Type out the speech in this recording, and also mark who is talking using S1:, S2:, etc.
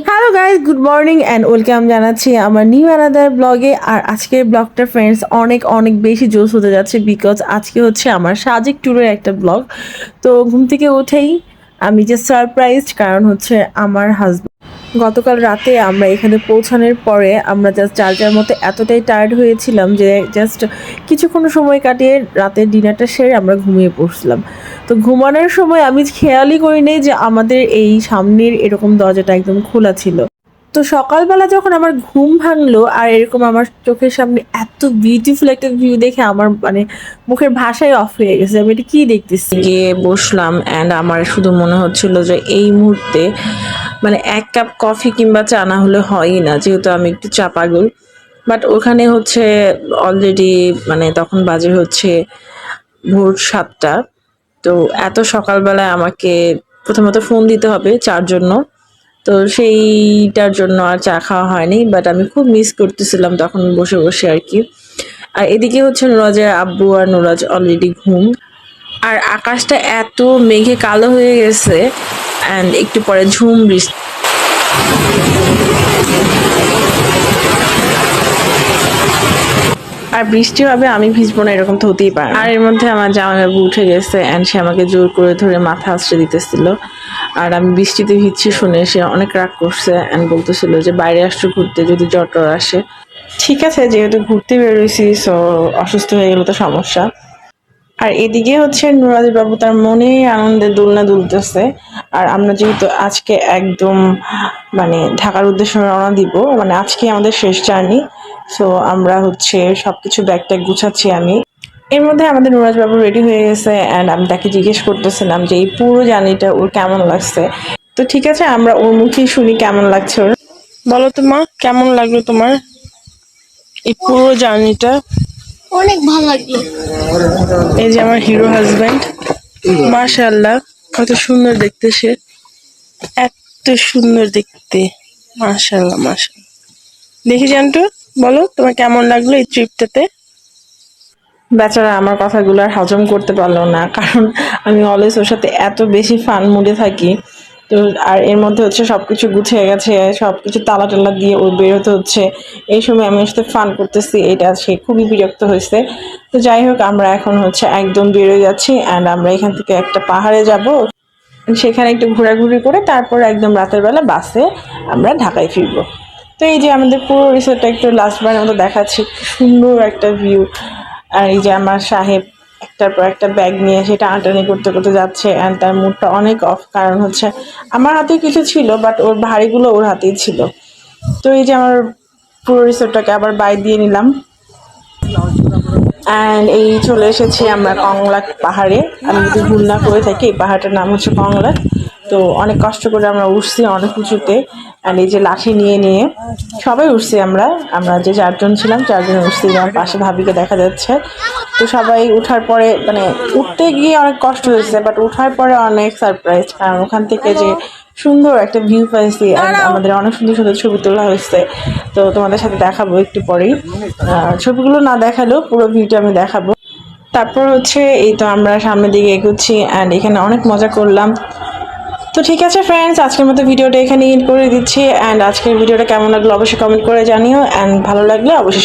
S1: Hello guys good morning and welcome জানাচ্ছি আমার new another ব্লগে আর আজকের ব্লগটা ফ্রেন্ডস অনেক অনেক বেশি জোস হতে যাচ্ছে বিকজ আজকে হচ্ছে আমার সাজেক ট্যুরের একটা ব্লগ তো ঘুম থেকে উঠেই আমি যে সারপ্রাইজড কারণ হচ্ছে আমার হাজব্যান্ড গতকাল রাতে আমরা এখানে পৌঁছানোর পরে আমরা জাস্ট যার যার মতো এতটাই টায়ার্ড হয়েছিলাম যে জাস্ট কিছুক্ষণ সময় কাটিয়ে রাতের ডিনারটা সেরে আমরা ঘুমিয়ে পড়ছিলাম। তো ঘুমানোর সময় আমি খেয়ালই করি নাই যে আমাদের এই সামনের এরকম দরজাটা একদম খোলা ছিল। তো সকালবেলা যখন আমার ঘুম ভাঙলো আর এরকম আমার চোখের সামনে এত বিউটিফুল একটা ভিউ দেখে আমার মানে মুখের ভাষাই অফ হয়ে গেছে। আমি এটা কি দেখতেছি?
S2: গিয়ে বসলাম অ্যান্ড আমার শুধু মনে হচ্ছিল যে এই মুহূর্তে মানে এক কাপ কফি কিংবা চা না হলে হয়ই না, যেহেতু আমি একটু চা পাগল। বাট ওখানে হচ্ছে অলরেডি মানে তখন বাজে হচ্ছে ভোর সাতটা। তো এত সকালবেলায় আমাকে প্রথমত ফোন দিতে হবে চার জন্য। তো সেইটার জন্য আর চা খাওয়া হয়নি বাট আমি খুব মিস করতেছিলাম তখন বসে বসে আর কি। আর এদিকে হচ্ছে নুরাজের আব্বু আর নুরাজ অলরেডি ঘুম। আর আকাশটা এত মেঘে কালো হয়ে গেছে অ্যান্ড একটু পরে ঝুম বৃষ্টি। আর বৃষ্টি হবে আমি ভিজবো না এরকম তো হতেই পারে আর এর মধ্যে আমার জামাইবাবু উঠে গেছে অ্যান্ড সে আমাকে জোর করে ধরে মাথা আশ্রে দিতেছিল। আর আমি বৃষ্টিতে ভিজছি শুনে সে অনেক রাগ করছে অ্যান্ড বলতেছিল যে বাইরে আসছো ঘুরতে যদি জ্বর টর আসে। ঠিক আছে যেহেতু ঘুরতে বেরোইছি সো অসুস্থ হয়ে গেলে তো সমস্যা। আর এদিকে হচ্ছে নুরাজ বাবু তার মনে আনন্দে দোলনা দুলতেছে। আর আমরা যেহেতু আজকে একদম মানে ঢাকার উদ্দেশ্যে রওনা দিব মানে আজকে আমাদের শেষ জার্নি। সো আমরা হচ্ছে সবকিছু ব্যাগ ট্যাগ গুছাচ্ছি আমি। এর মধ্যে আমাদের নুরাজ বাবু রেডি হয়ে গেছে অ্যান্ড আমি তাকে জিজ্ঞেস করতেছিলাম যে এই পুরো জার্নিটা ওর কেমন লাগছে? তো ঠিক আছে, আমরা ওর মুখেই শুনি কেমন লাগছে ওর।
S3: বলো তো মা, কেমন লাগল তোমার এই পুরো জার্নিটা?
S4: অনেক ভালো লাগল।
S3: এই যে আমার হিরো হাজবেন্ড মাশাআল্লাহ কত সুন্দর দেখতে সে। এত সুন্দর দেখতে মাশাআল্লাহ মাশাআল্লাহ। দেখি জানতো বলো তোমার কেমন লাগল এই ট্রিপটাতে
S2: বেচারা আমার কথাগুলো আর হজম করতে পারল না কারণ আমি অলওয়েজ ওর সাথে এত বেশি ফান মুডে থাকি। তো আর এর মধ্যে হচ্ছে সব কিছু গুছিয়ে গেছে সব কিছু তালা টালা দিয়ে ও বেরোতে হচ্ছে। এই সময় আমি সাথে ফান করতেছি, এটা সে খুবই বিরক্ত হয়েছে। তো যাই হোক, আমরা এখন হচ্ছে একদম বেরোয় যাচ্ছি অ্যান্ড আমরা এখান থেকে একটা পাহাড়ে যাব। সেখানে একটু ঘোরাঘুরি করে তারপর একদম রাতের বেলা বাসে আমরা ঢাকায় ফিরবো। তো এই যে আমাদের পুরো রিসোর্টটা একটু লাস্টবার মতো দেখাচ্ছি সুন্দর একটা ভিউ আর এই যে আমার সাহেব একটার পর একটা ব্যাগ নিয়ে সেটা আটানি করতে করতে যাচ্ছে অ্যান্ড তার মুডটা অনেক অফ কারণ হচ্ছে আমার হাতে কিছু ছিল বাট ওর ভারীগুলো ওর হাতেই ছিল। তো এই যে আমার পুরো রিসোর্টটাকে আবার বাই দিয়ে নিলাম। অ্যান্ড এই চলে এসেছি আমরা কংলাক পাহাড়ে। আমি যদি ভুল না করে থাকি, এই পাহাড়টার নাম হচ্ছে কংলাক। তো অনেক কষ্ট করে আমরা উঠছি অনেক উঁচুতে অ্যান্ড এই যে লাঠি নিয়ে নিয়ে সবাই উঠছি আমরা। আমরা যে চারজন ছিলাম চারজন উঠছি আমার পাশে ভাবিকে দেখা যাচ্ছে। তো সবাই উঠার পরে মানে উঠতে গিয়ে অনেক কষ্ট হয়েছে বাট উঠার পরে অনেক সারপ্রাইজ কারণ ওখান থেকে যে সুন্দর একটা ভিউ পাইছি আমাদের অনেক সুন্দর সুন্দর ছবি তোলা হয়েছে। তো তোমাদের সাথে দেখাবো একটু পরেই। ছবিগুলো না দেখালেও পুরো ভিউটা আমি দেখাবো। তারপর হচ্ছে এই তো আমরা সামনের দিকে এগোচ্ছি অ্যান্ড এখানে অনেক মজা করলাম। তো ঠিক আছে ফ্রেন্ডস আজকের মতো ভিডিওটা এখানে এন্ড করে দিচ্ছি অ্যান্ড আজকের ভিডিওটা কেমন লাগল অবশ্যই কমেন্ট করে জানিও অ্যান্ড ভালো লাগলে অবশ্যই